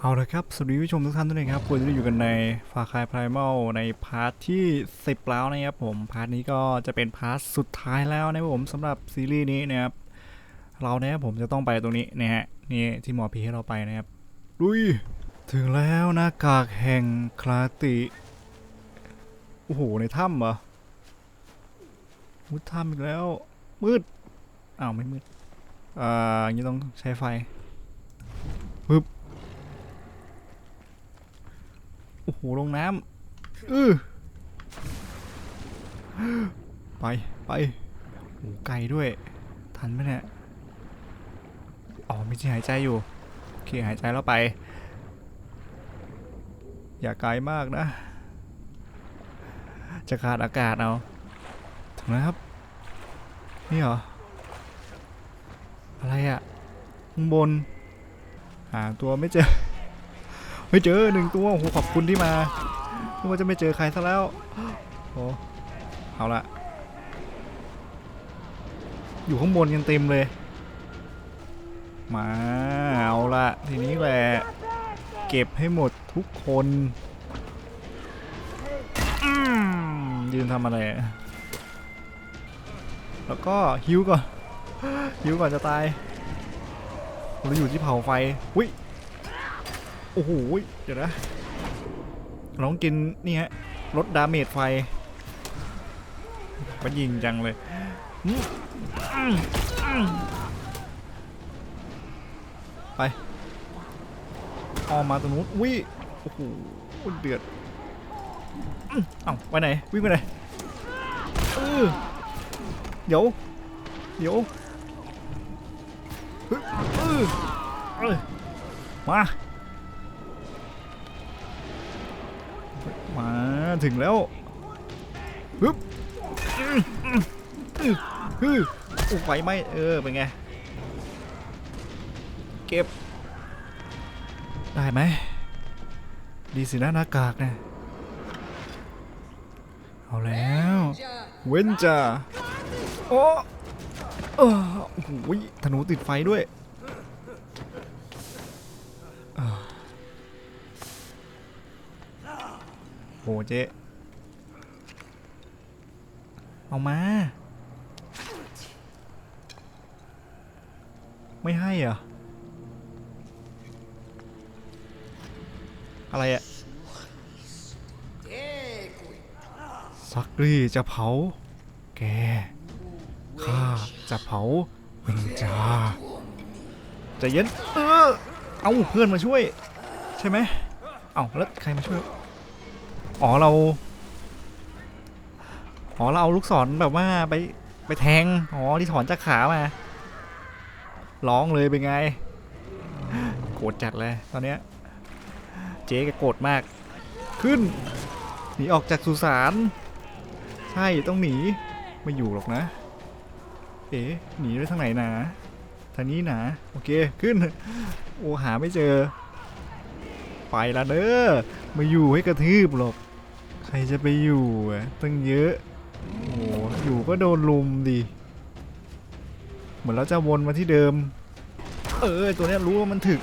เอาละครับ สวัสดีผู้ชมทุกท่านด้วยนะครับคุณจะอยู่กันในฟาคายไพรมัลในพาร์ทที่ 10 แล้วนะครับผม พาร์ทนี้ก็จะเป็นพาร์ทสุดท้ายแล้วนะครับผมสำหรับซีรีส์นี้นะครับ เราเนี่ยผมจะต้องไปตรงนี้นะฮะ นี่ที่หมอพีให้เราไปนะครับ ลุย ถึงแล้วหน้ากากแห่งคลาติ โอ้โห ในถ้ำเหรอมุดถ้ำอีกแล้ว มืด อ้าว ไม่มืด อ่าอย่างนี้ต้องใช้ไฟปึ๊บ โอ้โห ลงน้ำอือไป ไปโอ้ไกลด้วย ทันไหมเนี่ย อ๋อ มีที่หายใจอยู่ โอเค หายใจแล้วไป อย่าไกลมากนะ จะขาดอากาศเอาถึงแล้วครับ นี่เหรอ อะไรอะข้างบน หาตัวไม่เจอ ไม่เจอหนึ่งตัวโอ้โหขอบคุณที่มานึกว่าจะไม่เจอใครซะแล้วโอ้เอาละอยู่ข้างบนกันเต็มเลย มาเอาละทีนี้แหละเก็บให้หมดทุกคนยืนทำอะไร แล้วก็ฮิวก่อนฮิวก่อนจะตายเราอยู่ที่เผาไฟอุ้ย อ้โหเดี๋ยวนะน้องกินนี่ฮะลดดาเมจไฟก็ยิงจังเลยอืมอืมอืมไปออกมาตรงนู้นวิโอ้โหเดือดเอ้าไปไหน วิ่งไปไหนเออเดี๋ยว เดี๋ยวเออมา มาถึงแล้วฮึบอื้ออื้ออื้ออื้อโอ้ไฟไหมเออ เป็นไง เก็บ ได้ไหม ดีสินะหน้ากากนะเอาแล้ว เว้นจ้าโอ้เออโอ้โหธนูติดไฟด้วย เจ๊เอามา ไม่ให้เหรอะไรอะซักรีจะเผา แกข้าจะเผาเวนจาจะเย็นเออเอาเพื่อนมาช่วย ใช่ไหมเอาแล้วใครมาช่วย อ๋อเรา อ๋อเราเอาลูกศรแบบว่าไปไปแทง อ๋อที่ถอนจากขามา ร้องเลยเป็นไง โกรธจัดเลยตอนเนี้ย เจ๊แกโกรธมาก ขึ้น หนีออกจากสุสาน ใช่ต้องหนี ไม่อยู่หรอกนะ เอ๋หนีไปทางไหนนะทางนี้นะโอเค ขึ้น โอหาไม่เจอ ไปละเด้อ ไมาอยู่ให้กระทืบหรอก ใครจะไปอยู่อะตั้งเยอะ โอ้โหอยู่ก็โดนลุมดิ เหมือนเราจะวนมาที่เดิม เออ ตัวนี้รู้ว่ามันถึก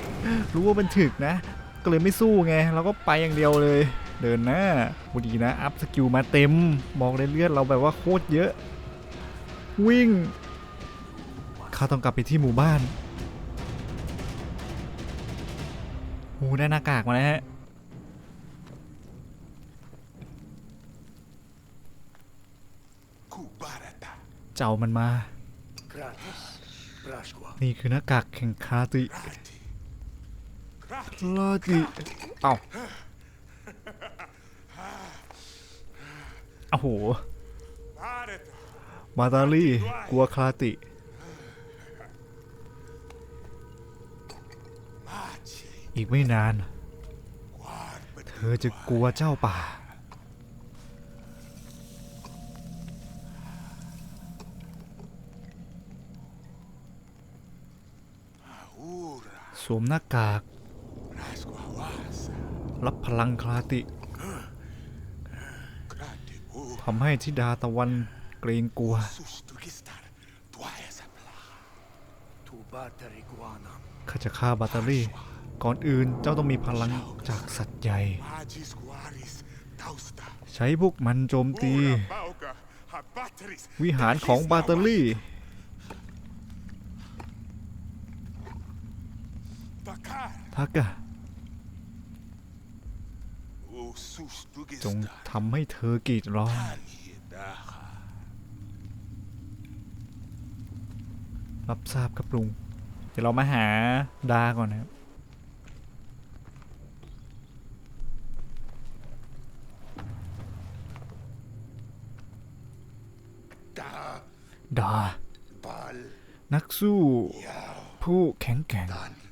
รู้ว่ามันถึกนะ ก็เลยไม่สู้ไง เราก็ไปอย่างเดียวเลย เดินหน้าโอ้ดีนะ อัพสกิลมาเต็ม บอกเลยเลือดเราแบบว่าโคตรเยอะ วิ่ง ข้าต้องกลับไปที่หมู่บ้านโอ้ได้หน้ากากมาแล้วฮะ เจ้ามันมา Kratos. Brashqua. นี่คือหน้ากากแข่งคาติ Krati. Krati. คาติเอ้าโอ้โห Bareta. มาตาลี่ กลัวคาติ Machi. อีกไม่นาน Guarda. เธอจะกลัวเจ้าป่า สวมหน้ากาก รับพลังคลาติทำให้ทิดาตะวันเกรงกลัว ข้าจะฆ่าแบตเตอรี่ ก่อนอื่นเจ้าต้องมีพลังจากสัตว์ใหญ่ ใช้พวกมันโจมตี วิหารของแบตเตอรี่ ทักกะ O sus จง dugistar. ทำให้เธอกรีดร้อง Ani daha. รับทราบครับลุง เดี๋ยวเรามาหาดาก่อนนะครับ Da ดา bal นักสู้ yao ผู้แข็งแกร่ง dan.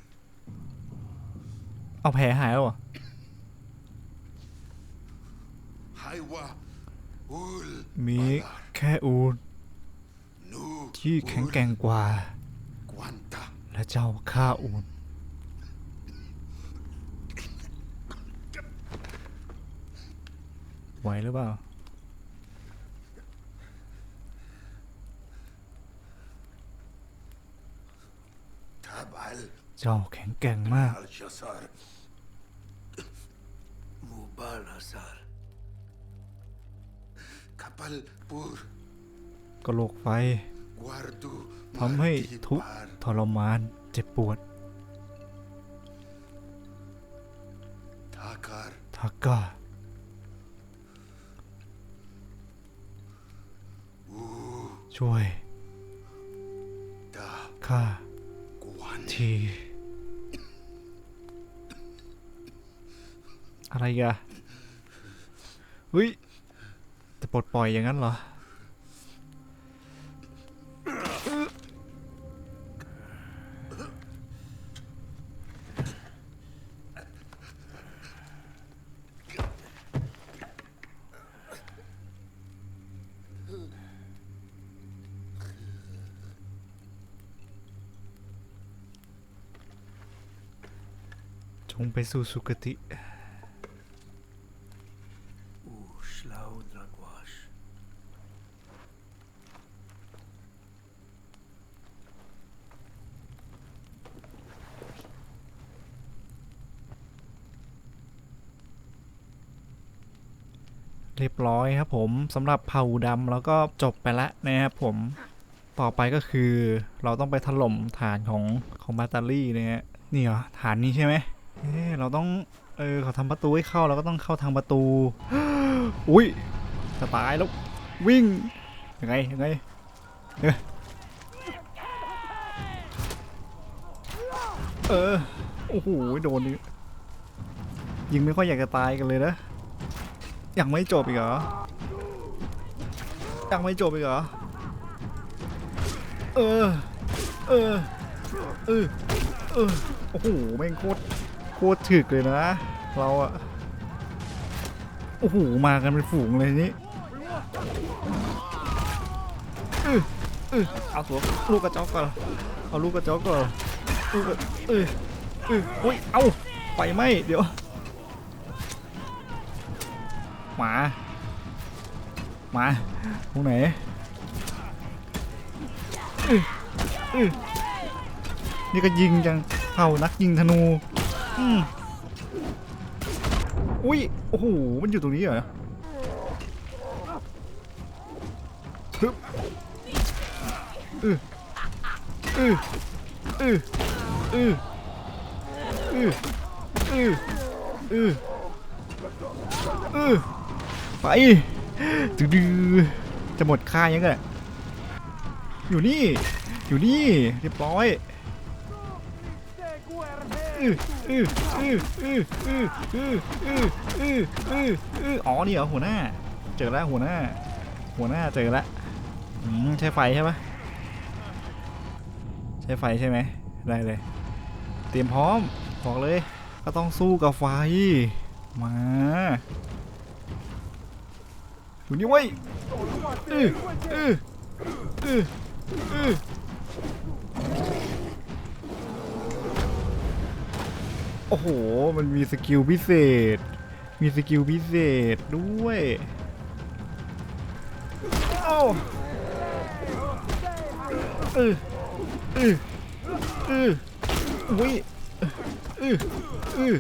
เอาแผลหายแล้วเหรอมีแค่อูนที่แข็งแกร่งกว่า และเจ้าฆ่าอูนไหวหรือเปล่าเจ้าแข็งแกร่งมาก al shasar. Mubal hasar. Kapal pur กระโหลกไฟ guardu ทำให้ marti ทุกข์ par ทรมานเจ็บปวด takar ทักกะ u ช่วย da ข้า guan ทีอะไรอีกอะ เฮ้ย จะปลดปล่อยอย่างนั้นเหรอ จงไปสู่สุคติ รียบร้อยครับผมสำหรับเผ่าดำแล้วก็จบไปแล้วนะครับผมต่อไปก็คือเราต้องไปถล่มฐานของของแบาตารี่นะฮะนี่เหรอฐานนี้ใช่ไหมเอ๊ะเราต้องเออเขาทำประตูให้เข้าเราก็ต้องเข้าทางประตู อุ้ยจะตายแล้ววิ่งยังไงยังไงเออเออโอ้โหโดนนี่ยิงไม่ค่อยอยากจะตายกันเลยนะ ยังไม่จบอีกเหรอ ยังไม่จบอีกเหรอ เออ เออ เออ เออ โอ้โห แม่งโคตร โคตรถึกเลยนะ เราอะโอ้โห มากันเป็นฝูงเลยนี่เออเออเอาตัวลูกกระจอกก่อน เอาลูกกระจอกก่อนลูกกระเออเอออุ้ย เอาไฟไหมเดี๋ยว มามาตรงไหนนี่ก็ยิงจังเผ่านักยิงธนูอุ้ยโอ้โหมันอยู่ตรงนี้เหรอฮึอืออืออืออืออือออือ ไปดื้อจะหมดค่ายังไงอยู่นี่ อยู่นี่ เรียบร้อยอ๋อนี่เหรอหัวหน้า เจอแล้วหัวหน้า หัวหน้าเจอแล้วใช้ไฟใช่ปะใช้ไฟใช่ไหมได้เลย เตรียมพร้อมบอกเลย ก็ต้องสู้กับไฟ มา อยู่นี่เว้ยอืออืออืออือโอ้โห มันมีสกิลพิเศษ มีสกิลพิเศษด้วยโอ้อืออืออืออุ้ยอือืออือ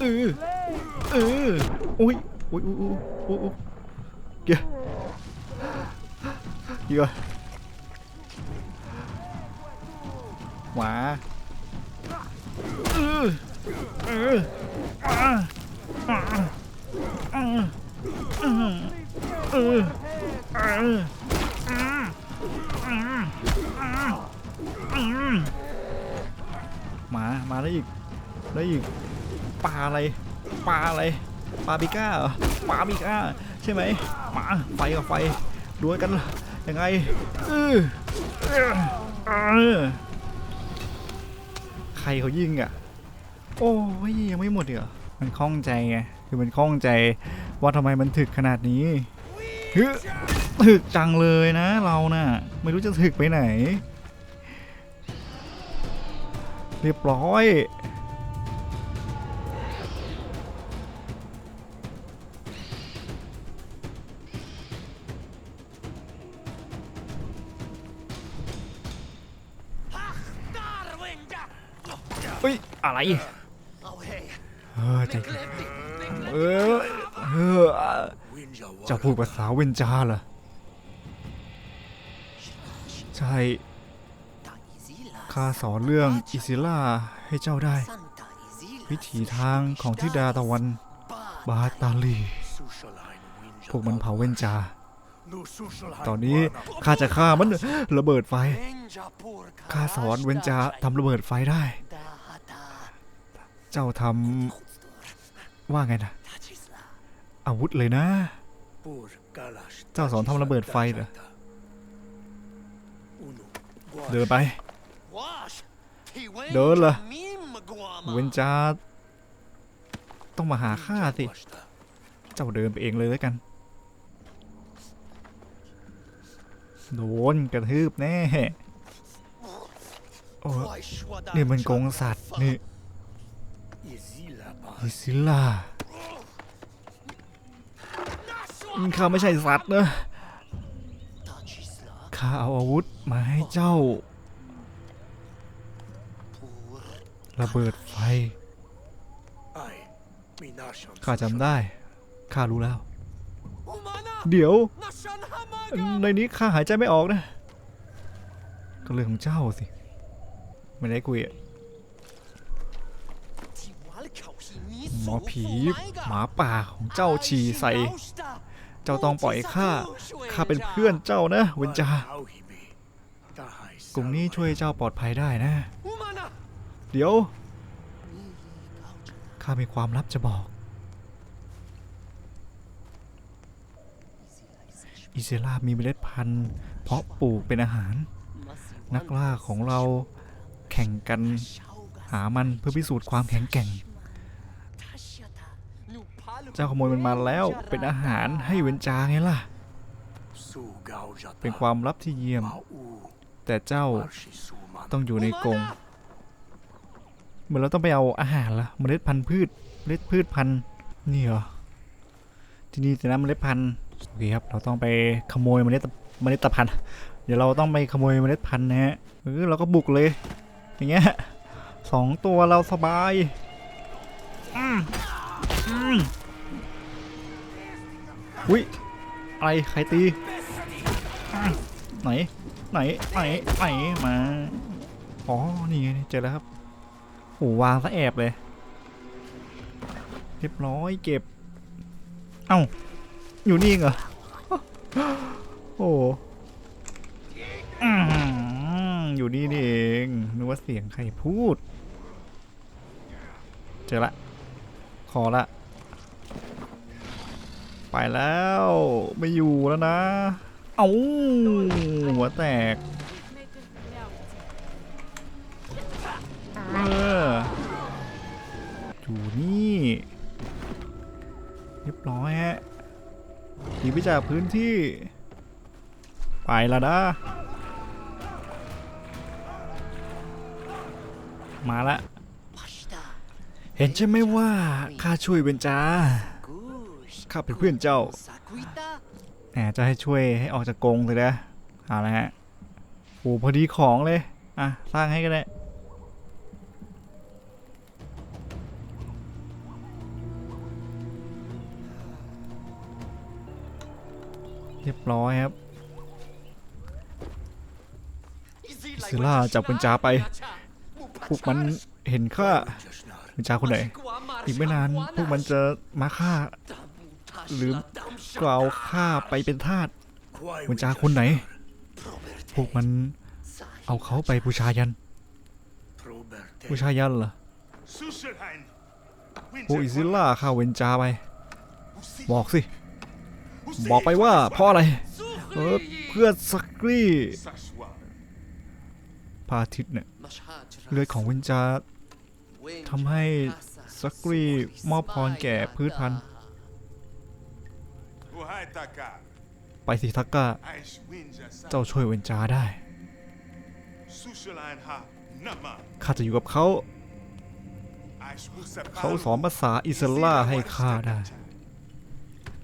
อืออืออุ้ยอุ้ยอุ้ยอุ้ย อุ้ยอุ้ยเยร์เกียร์หมาหมามาแล้วอีกแล้วอีก ปลาอะไร ปลาอะไร ปลาปิก้าเหรอ ปลาปิก้าใช่ไหมมาไฟกับไฟดวลกันยังไงเออใครเขายิงอะ โอ้ยยังไม่หมดอีกเหรอมันคล่องใจไงคือมันคล่องใจว่าทำไมมันถึกขนาดนี้ฮึถึกจังเลยนะ เราน่ะไม่รู้จะถึกไปไหน เรียบร้อย เฮ้ยอะไรเออใจเออเออ Winja จะพูดภาษาเวนจาเหรอใช่ข้าสอนเรื่องอิซิล่าให้เจ้าได้ วิถีทางของทิดาตะวัน บาตาลี พวกมันเผาเวนจา ตอนนี้ข้าจะฆ่ามันระเบิดไฟข้าสอนเวนจาทำระเบิดไฟได้ เจ้าทำว่าไงนะอาวุธเลยนะ เจ้าสอนทำระเบิดไฟเหรอ เดินไป เดินเหรอเวนจาต้องมาหาข้าสิ เจ้าเดินไปเองเลยแล้วกัน โดนกระทืบแน่ โอ้นี่มันกงสัตว์นี่ อิซิล่าข้าไม่ใช่สัตว์นะข้าเอาอาวุธมาให้เจ้า ระเบิดไฟข้าจำได้ ข้ารู้แล้ว เดี๋ยว ในนี้ข้าหายใจไม่ออกนะ ก็เรื่องของเจ้าสิ ไม่ได้คุยอะห มอผีหมาป่าของเจ้าฉีใส่ เจ้าต้องปล่อยข้า ข้าเป็นเพื่อนเจ้านะเวนจากลุ่มนี้ช่วยเจ้าปลอดภัยได้นะ เดี๋ยว ข้ามีความลับจะบอก อิเซรามีเมล็ดพันธุ์ เพาะปลูกเป็นอาหาร นักล่าของเราแข่งกันหามันเพื่อพิสูจน์ความแข็งแกร่ง เจ้าขโมยมันมาแล้วเป็นอาหารให้เวนจาไงล่ะ เป็นความลับที่เยี่ยม แต่เจ้าต้องอยู่ในกรงเหมือนเราต้องไปเอาอาหารละเมล็ดพันธุ์พืชเมล็ดพืชพันธุ์นี่เหรอที่นี่แต่นะเมล็ดพันธุ์โอเคครับเราต้องไปขโมยเมล็ดเมล็ดตะพันธุ์เดี๋ยวเราต้องไปขโมยเมล็ดพันธุ์นะฮะเออเราก็บุกเลย อย่างเงี้ยสองตัวเราสบาย อืมอืม อุ้ยอะไรใครตีไหนไหนไหนไหนมาอ๋อนี่ไงเจอแล้วครับโหวางซะแอบเลย เรียบร้อยเก็บ เอ้าอยู่นี่เองเหรอโอ้อืมอยู่นี่นี่เองนึกว่าเสียงใครพูด เจอละ ขอละ ไปแล้วไม่อยู่แล้วนะ เอ้าหัวแตกเอออยู่นี่ เรียบร้อยฮะหนีไปจากพื้นที่ ไปแล้วนะ มาละ เห็นใช่ไหมว่าข้าช่วยเบนจา ข้าเป็นเพื่อนเจ้าแหมจะให้ช่วยให้ออกจากกรงเลยนะเอาละฮะโอ้โหพอดีของเลย อะ สร้างให้ก็ได้เรียบร้อยครับซิล่าจับกุญจาไป พวกมันเห็นข้ากุญจาคนไหน อีกไม่นาน พวกมันจะมาฆ่า หรือก็เอาข้าไปเป็นทาส Quai กุญจาคนไหน พวกมันเอาเขาไปบูชายันบูชายันเหรอพวกอิซิล่าข้าเวนจาไป บอกสิ บอกไปว่าเพราะอะไร เออเพื่อสักรีพาทิตเนี่ยเลือดของเวนจาทำให้สักรีมอบพรแก่พืชพันธุ์ ไปสิทักกะ Eis winja sa. เจ้าช่วยเวนจาได้ Susselheim ha. Nama. ข้าจะอยู่กับเขา Eis musa เขาสอนภาษาอิสลาให้ข้าได้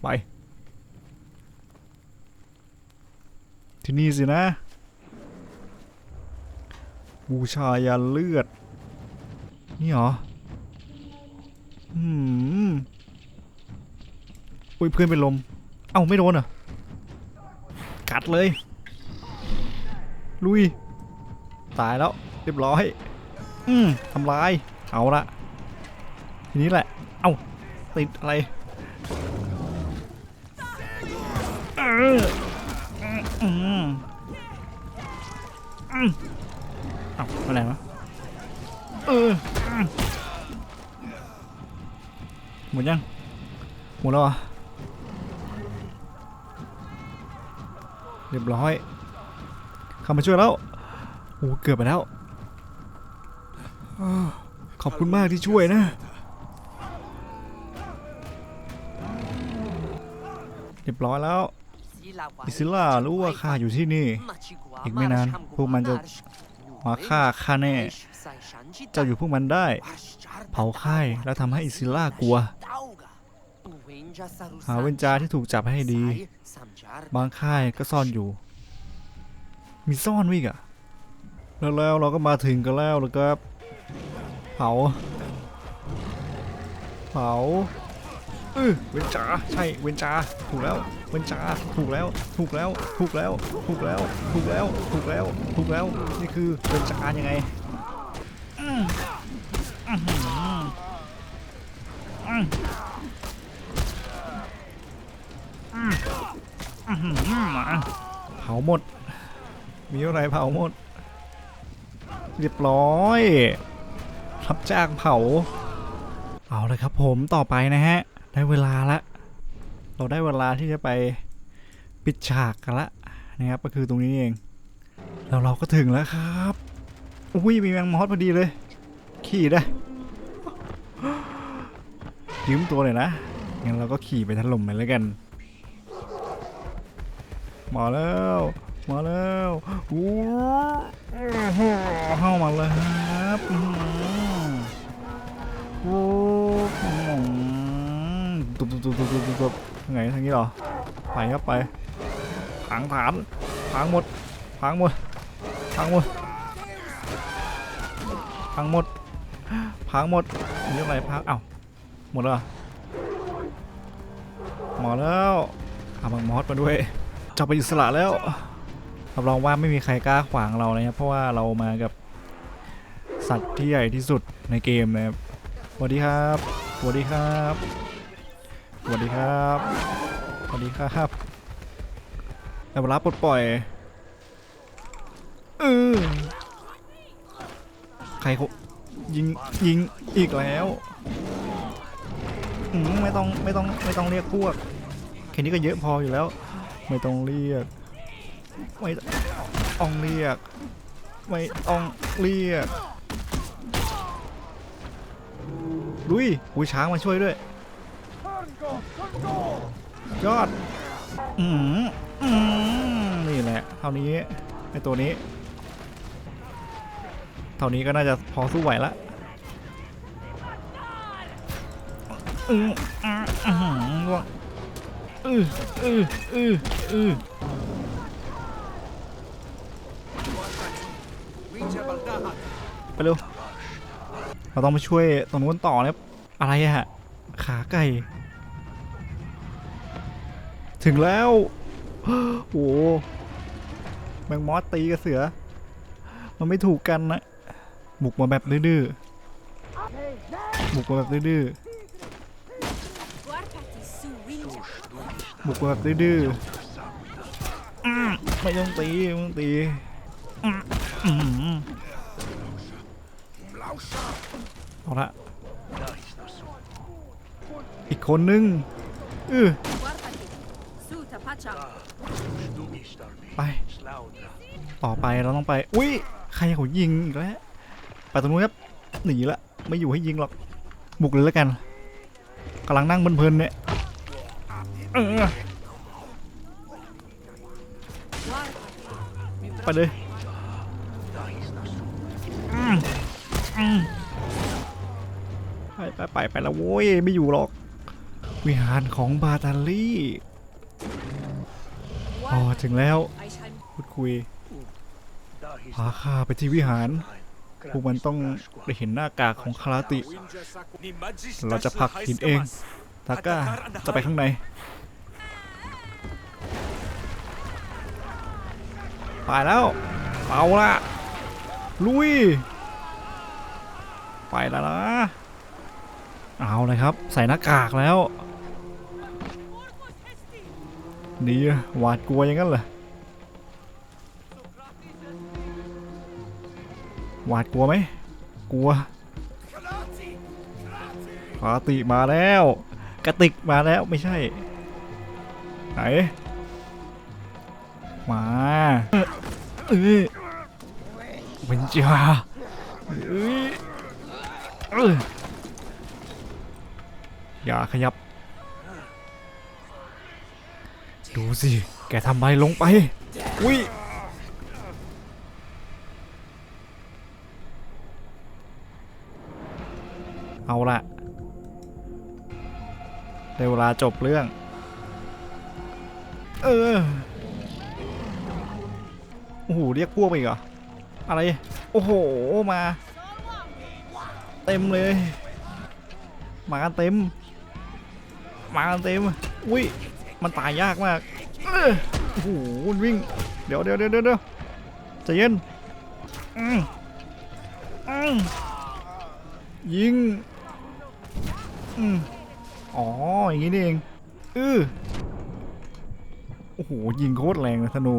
ไป ที่นี่สินะ บูชายันเลือด นี่เหรอ อืม อุ้ยเพื่อนเป็นลม เอ้าไม่โดนเหรอ กัดเลย ลุย ตายแล้วเรียบร้อย อืมทำลาย เอาละทีนี้แหละ เอ้าติดอะไรเอออืมอืมอืมเอ้าอะไรวะเอออืมหมดยัง หมดแล้วเห เรียบร้อย เข้ามาช่วยแล้วโอ้เกือบไปแล้ว ขอบคุณมากที่ช่วยนะ เรียบร้อยแล้วอิซิล่ารู้ว่าข้าอยู่ที่นี่ อีกไม่นานพวกมันจะมาฆ่าข้าแน่ เจ้าอยู่พวกมันได้ เผาค่ายแล้วทำให้อิซิล่ากลัว หาเวนจาที่ถูกจับให้ดี บางค่ายก็ซ่อนอยู่ มีซ่อนวิกอะแล้วแล้วเราก็มาถึงกันแล้วแล้วครับ เผา เผาเออเวนจาใช่เวนจาถูกแล้วเวนจาถูกแล้วถูกแล้วถูกแล้วถูกแล้วถูกแล้วถูกแล้วถูกแล้วนี่คือเวนจายังไงอืมอื้อหืออืมอืมอื้อหือมา เผาหมด มีอะไรเผาหมด เรียบร้อย รับจ้างเผา เอาเลยครับผมต่อไปนะฮะ ได้เวลาละ เราได้เวลาที่จะไปปิดฉากกันละนะครับก็คือตรงนี้เองแล้วเราก็ถึงแล้วครับอุ้ยมีแมงมอสพอดีเลย ขี่ได้ยืมตัวเลยนะงั้นเราก็ขี่ไปถล่มมันแล้วกัน มาแล้ว มาแล้วอู้หูเข้ามาเลยครับโอ้ตุบตุบตุบตุบตุบตุบตุบไงทางนี้เหรอ ไปครับไปพังฐานพังหมดพังหมดพังหมดพังหมดพังหมดนี่อะไรพังเอ้าหมดแล้วเหรอหมดแล้วเอาบังมอสมาด้วย จะไปอิสระแล้วรับรองว่าไม่มีใครกล้าขวางเรานะครับเพราะว่าเรามากับสัตว์ที่ใหญ่ที่สุดในเกมนะครับสวัสดีครับสวัสดีครับสวัสดีครับสวัสดีครับแต่เวลาปลดปล่อยเออใครเขายิงยิงอีกแล้วไม่ต้องไม่ต้องไม่ต้องเรียกพวกแค่นี้ก็เยอะพออยู่แล้ว ไม่ต้องเรียก ไม่ต้องเรียก ไม่ต้องเรียกลุยอุ้ยช้างมาช่วยด้วย ยอด อืมอืมนี่แหละ เท่านี้ไอตัวนี้ เท่านี้ก็น่าจะพอสู้ไหวละอืมอืมอืมล่วง อืออืออืออือไปเร็ว เราต้องไปช่วยตรงนู้นต่อนะครับ อะไรฮะ ขาไก่ ถึงแล้ว โอ้โหแมงมอสตีกับเสือ มันไม่ถูกกันนะ บุกมาแบบดื้อๆบุกมาแบบดื้อ Guardati บุกมาแบบดื้อๆอืมไม่ต้องตีไม่ต้องตีอืมอืมเอาละอีกคนนึงอือ Guardati. Su tapacha. ไป ต่อไปเราต้องไป อุ้ยใครเขายิงอีกแล้ว ไปตรงนู้นครับ หนีละ ไม่อยู่ให้ยิงหรอก บุกเลยแล้วกันกำลังนั่งเพลินๆเนี่ย เออไปเลยไปไปไปไปแล้วโว้ยไม่อยู่หรอก วิหารของบาตาลี่อ๋อถึงแล้วพูดคุยพาข้าไปที่วิหารพวกมันต้องได้เห็นหน้ากากของคาราติ เราจะผักหินเองทาก้าจะไปข้างใน ไปแล้ว เอาละลุย ไปแล้วนะ เอาเลยครับ ใส่หน้ากากแล้ว ดีอะหวาดกลัวอย่างนั้นเหรอหวาดกลัวไหมกลัวคาติมาแล้ว กระติกมาแล้วไม่ใช่ ไหน มาเอ้ยเป็นจ่าเอ้ยเอ้ยอย่าขยับ ดูสิ แกทำอะไรลงไป อุ้ยเอาละได้เวลาจบเรื่อง เออ โอ้โหเรียกพวกมาอีกเหรออะไร โอ้โหมา เต็มเลย มากันเต็ม มากันเต็ม อุ้ยมันตายยากมากโอ้โหวิ่ง เดี๋ยวเดี๋ยวเดี๋ยวเดี๋ยวใจเย็นยิงอ๋ออย่างนี้นี่เองเออโอ้โหยิงโคตรแรงเลยธนู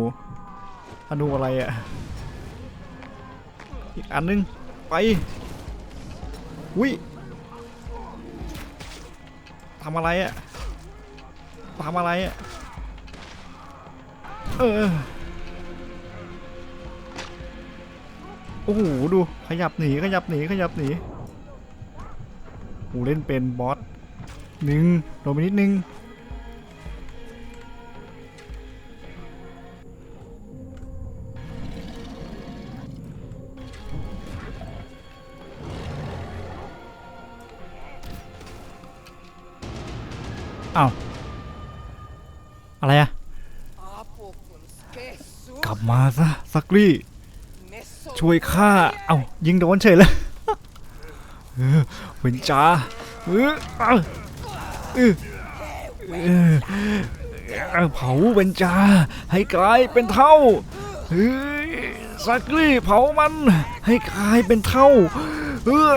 ธนูอะไรอะ่ะ อีกอันนึง ไปวิทำอะไรอะ่ะทำอะไรอะ่ะ เออ โอ้โห ดู ขยับหนี ขยับหนี ขยับหนีกูเล่นเป็นบอสหนึ่งโดนไปนิดนึง รี่ ช่วยข้า เอ้ายิงโดนเฉยเลยเออเป็นจ้าเออเออเผาเป็นจาให้กลายเป็นเท่าเฮ้ยสักรี่เผามัน ให้กลายเป็นเท่าเออ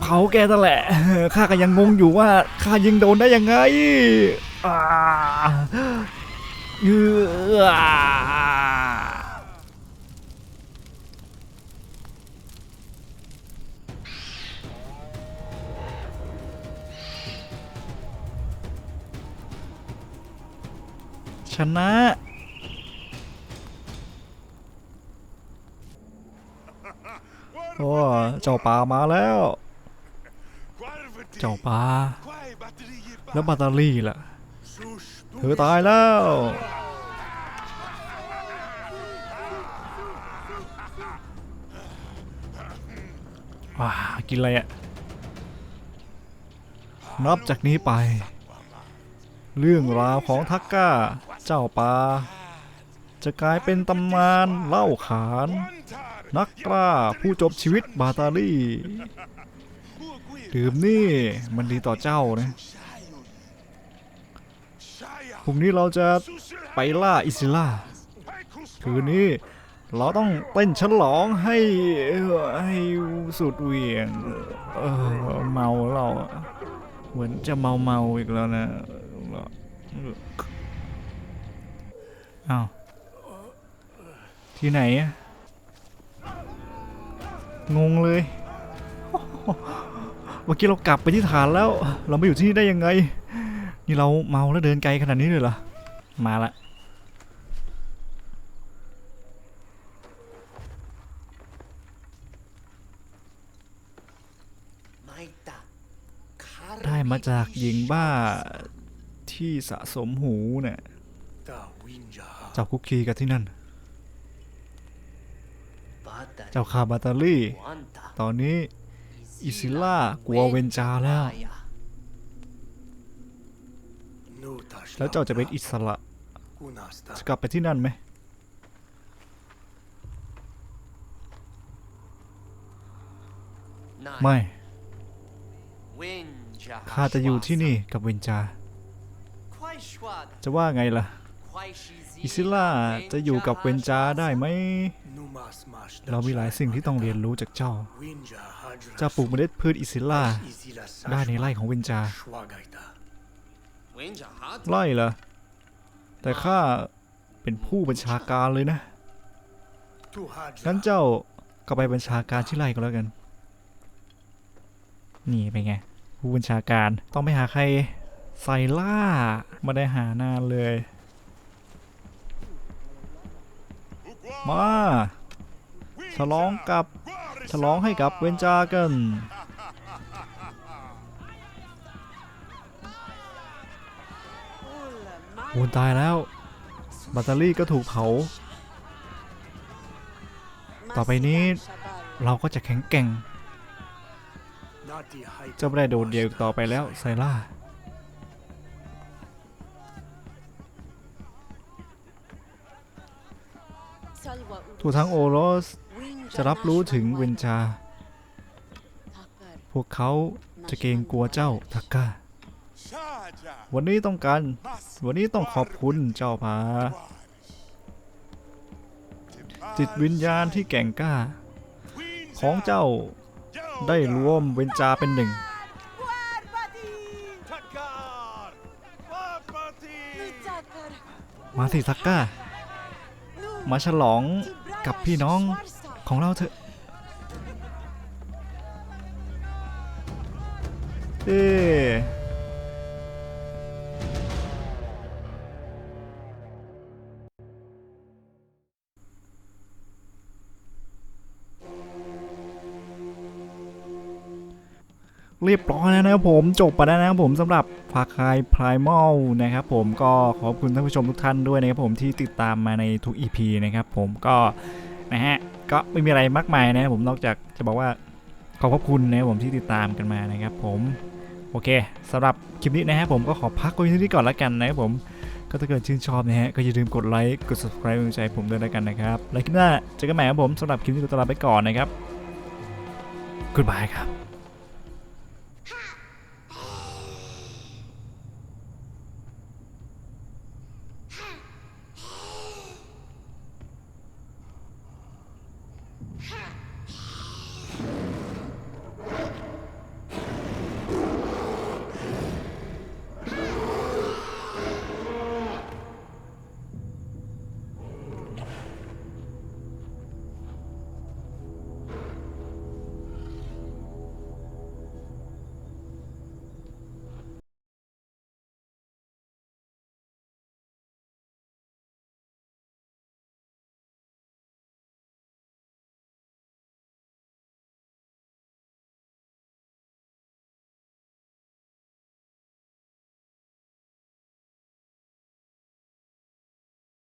เผาแกนั่นแหละข้าก็ยังงงอยู่ว่าข้ายิงโดนได้ยังไงอ่า เออชนะโอ้เจ้าป่ามาแล้ว เจ้าป่าแล้วแบาตาลี่ล่ะ เธอตายแล้ว ว้า กินอะไรอะนับจากนี้ไป เรื่องราวของทักก้า เจ้าป่าจะกลายเป็นตำนานเล่าขาน นักกล้าผู้จบชีวิตบาตาลี่ ดื่มนี่มันดีต่อเจ้านะ พรุ่งนี้เราจะไปล่าอิซิล่า คืนนี้เราต้องเต้นฉลองให้ให้สุดเหวียงเออเมาเราเหมือนจะเมาเมาอีกแล้วนะอ้าวที่ไหนงงเลยเมื่อกี้เรากลับไปที่ฐานแล้ว เรามาอยู่ที่นี่ได้ยังไง นี่เราเมาแล้วเดินไกลขนาดนี้เลยเหรอ มาละ ได้มาจากหญิงบ้าที่สะสมหูเนี่ยเจ้าคุกคีกับที่นั่น เจ้าคาบาตาลี่ ตอนนี้ อิซิล่ากลัวเวนจาแล้ว แล้วเจ้าจะเป็นอิสระ จะกลับไปที่นั่นไหม ไม่ ข้าจะอยู่ที่นี่กับเวนจา จะว่าไงล่ะ อิซิล่าจะอยู่กับเวนจาได้ไหม เรามีหลายสิ่งที่ต้องเรียนรู้จากเจ้าเจ้าปลูกเมล็ดพืชอิซิล่าได้ในไร่ของเวนจา ไร่เหรอแต่ข้าเป็นผู้บัญชาการเลยนะงั้นเจ้าก็ไปบัญชาการที่ไร่ก็แล้วกัน นี่เป็นไง ผู้บัญชาการต้องไปหาใครใส่ล่าไมาได้หานานเลย มา ฉลองกับ ฉลองให้กับเวนจากัน โอ้ตายแล้วแบตเตอรี่ก็ถูกเผา ต่อไปนี้เราก็จะแข็งแกร่งจ้าไม่ได้โดดเดี่ยวต่อไปแล้วไซล่าทั่วทั้งโอโรสจะรับรู้ถึงเวนจา พวกเขาจะเกรงกลัวเจ้าทักกา วันนี้ต้องการ วันนี้ต้องขอบคุณเจ้าพาจิตวิญญาณที่แก่งกล้า ของเจ้าได้รวมเวนจาเป็นหนึ่ง มาสิทักก้า มาฉลองกับพี่น้องของเราเถอะ เอ๊ เรียบร้อยแล้วนะครับผมจบไปแล้วนะครับผมสำหรับฟาคายพร i ม a l นะครับผมก็ขอบคุณท่านผู้ชมทุกท่านด้วยนะครับผมที่ติดตามมาในทุก EP นะครับผมก็นะฮะก็ไม่มีอะไรมากมายนะครับผมนอกจากจะบอกว่าขอบพระคุณนะครับผมที่ติดตามกันมานะครับผมโอเคสำหรับคลิปนี้นะฮะผมก็ขอพักไว้ที่นี่ก่อนละกันนะครับผมก็ถ้าเกิดชื่นชอบนะฮะก็อย่าลืมกดไลค์กด subscribe เป็นกำลังใจผมด้วยละกันนะครับแล้วคลิปหน้าเจอกันใหม่ครับผมสำหรับคลิปนี้ก็ตลาไปก่อนนะครับ goodbye ครับ